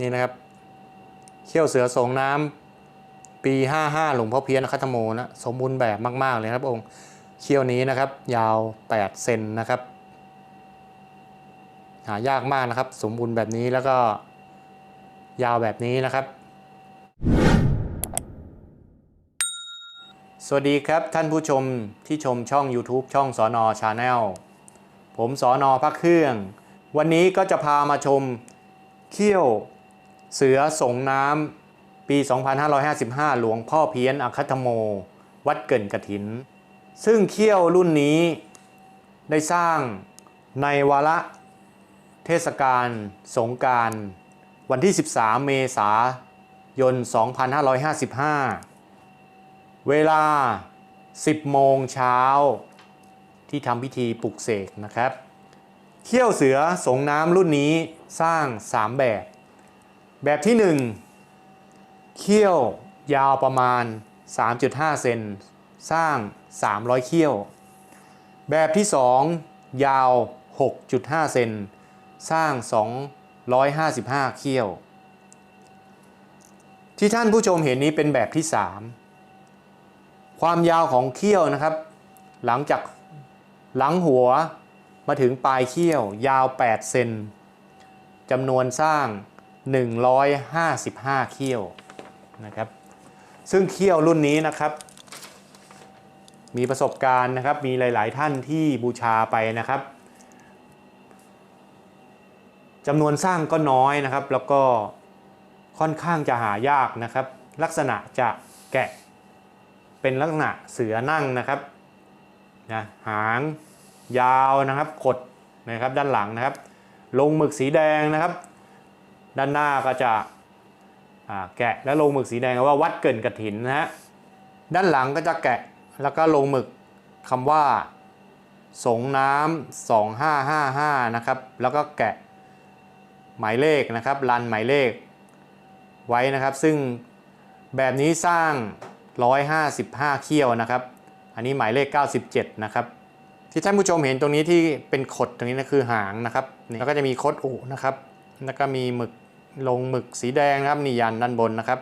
นี่นะครับเขี้ยวเสือสงน้ำปี 55 หลวงพ่อเพี้ยนคัตโมนะสมบูรณ์แบบมาก ๆ เลยครับองค์เขี้ยวนี้นะครับ ยาว 8 เซนนะครับ หายากมากนะครับ สมบูรณ์แบบนี้แล้วก็ยาวแบบนี้นะครับ สวัสดีครับท่านผู้ชมที่ชมช่อง YouTube ช่องสอนอชาแนลผมสอนอพักเครื่อง วันนี้ก็จะพามาชมเขี้ยว เสือสงน้ำปี 2555 หลวงพ่อเพี้ยนอคัตโม วัดเกินกระถิน ซึ่งเขี้ยวรุ่นนี้ได้สร้างในวาระเทศกาลสงการวันที่ 13 เมษายน 2555 เวลา 10 โมงเช้า ที่ทำพิธีปลุกเสกนะครับ เขี้ยวเสือสงน้ำรุ่นนี้สร้าง 3 แบบ แบบที่ 1 เขี้ยวยาวประมาณ 3.5 เซนสร้าง 300 เขี้ยว แบบที่ 2 ยาว 6.5 เซนสร้าง 255 เขี้ยว ที่ท่านผู้ชมเห็นนี้เป็นแบบที่ 3 ความยาวของเขี้ยวนะครับ หลังจากหลังหัวมาถึงปลายเขี้ยวยาว 8 เซนจำนวนสร้าง 155 เขี้ยวนะครับ ซึ่งเขี้ยวรุ่นนี้นะครับ มีประสบการณ์นะครับ มีหลาย ๆ ท่านที่บูชาไปนะครับจำนวนสร้างก็น้อยนะครับ แล้วก็ค่อนข้างจะหายากนะครับ ลักษณะจะแกะเป็นลักษณะเสือนั่งนะครับนะหางยาวนะครับขดนะครับด้านหลังนะครับ ลงหมึกสีแดงนะครับ ด้านหน้าก็จะแกะและลงหมึกสีแดงว่าวัดเกินกระถินนะฮะด้านหลังก็จะแกะแล้วก็ลงหมึกคำว่า สงน้ำ2555นะครับแล้วก็แกะหมายเลขนะครับรันหมายเลขไว้นะครับ ซึ่งแบบนี้สร้าง 155 เขี้ยวนะครับ อันนี้หมายเลข 97 นะครับ ที่ท่านผู้ชมเห็นตรงนี้ที่เป็นขดตรงนี้นะคือหางนะครับแล้วก็จะมีคดอูนะครับ แล้วก็มีหมึก ลงหมึกสีแดงนะครับนี่ยันด้านบนนะครับ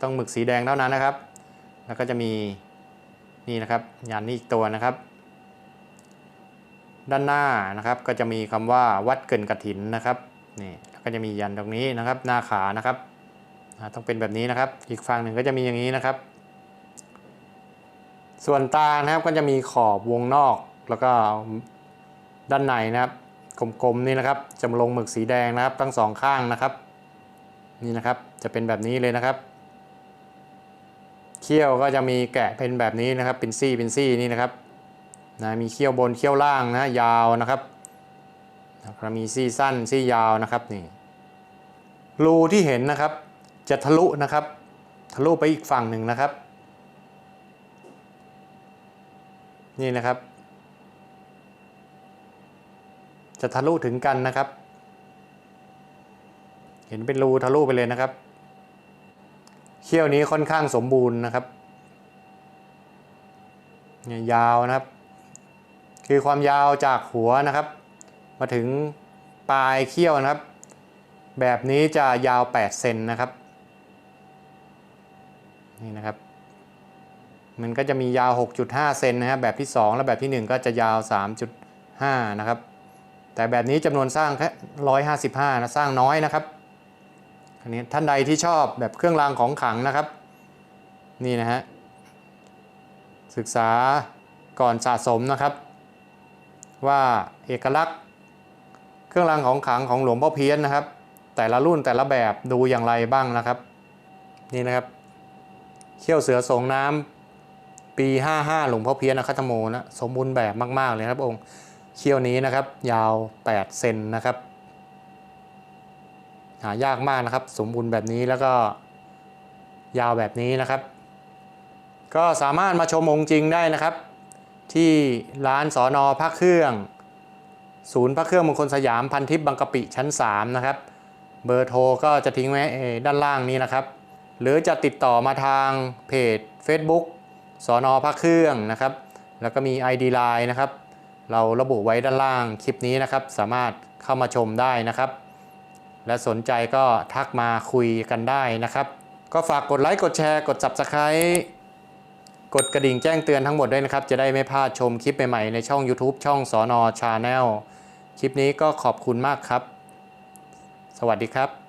ต้องหมึกสีแดงเท่านั้นนะครับ แล้วก็จะมีนี่นะครับยันนี่อีกตัวนะครับ ด้านหน้านะครับก็จะมีคำว่าวัดเกินกระถินนะครับนี่แล้วก็จะมียันตรงนี้นะครับ หน้าขานะครับต้องเป็นแบบนี้นะครับ อีกฝั่งหนึ่งก็จะมีอย่างนี้นะครับ ส่วนตานะครับก็จะมีขอบวงนอกแล้วก็ด้านในนะครับ กลมๆนี่นะครับจะลงหมึกสีแดงนะครับทั้งสองข้างนะครับ นี่นะครับจะเป็นแบบนี้เลยนะครับเขี้ยวก็จะมีแกะเป็นแบบนี้นะครับเป็นซี่เป็นซี่นี่นะครับนะมีเขี้ยวบนเขี้ยวล่างนะยาวนะครับแล้วก็มีซี่สั้นซี่ยาวนะครับนี่รูที่เห็นนะครับ จะทะลุนะครับ ทะลุไปอีกฝั่งหนึ่งนะครับ นี่นะครับ จะทะลุถึงกันนะครับ เห็นเป็นรูทะลุไปเลยนะครับ เขี้ยวนี้ค่อนข้างสมบูรณ์นะครับเนี่ยยาวนะครับ คือความยาวจากหัวนะครับ มาถึงปลายเขี้ยวนะครับ แบบนี้จะยาว 8 เซนนะครับ นี่นะครับ มันก็จะมียาว 6.5 เซนนะครับแบบที่ 2 และแบบที่ 1 ก็จะยาว 3.5 นะครับ แต่แบบนี้จำนวนสร้างแค่155นะสร้างน้อยนะครับอันนี้ท่านใดที่ชอบแบบเครื่องรางของขลังนะครับ นี่นะฮะศึกษาก่อนสะสมนะครับ ว่าเอกลักษณ์เครื่องรางของขลังของหลวงพ่อเพี้ยนนะครับ แต่ละรุ่นแต่ละแบบดูอย่างไรบ้างนะครับ นี่นะครับเขี้ยวเสือสงน้ำปี 55 หลวงพ่อเพี้ยนนะคัตโมนะสมบูรณ์แบบมาก ๆ เลยครับองค์ เขี้ยวนี้นะครับ ยาว 8 เซนนะครับ หายากมากนะครับ สมบูรณ์แบบนี้แล้วก็ยาวแบบนี้นะครับ ก็สามารถมาชมองค์จริงได้นะครับ ที่ร้านสอนอพระเครื่อง ศูนย์พระเครื่องมงคลสยามพันทิพย์บางกะปิชั้น 3 นะครับ เบอร์โทรก็จะทิ้งไว้ด้านล่างนี้นะครับ หรือจะติดต่อมาทางเพจ Facebook สอนอพระเครื่องนะครับ แล้วก็มี ID Line นะครับ เราระบุไว้ด้านล่างคลิปนี้นะครับ สามารถเข้ามาชมได้นะครับ และสนใจก็ทักมาคุยกันได้นะครับ ก็ฝากกดไลค์กดแชร์กด Subscribe กดกระดิ่งแจ้งเตือนทั้งหมดด้วยนะครับ จะได้ไม่พลาดชมคลิปใหม่ๆในช่อง YouTube ช่องสอนอชาแนลคลิปนี้ก็ขอบคุณมากครับ สวัสดีครับ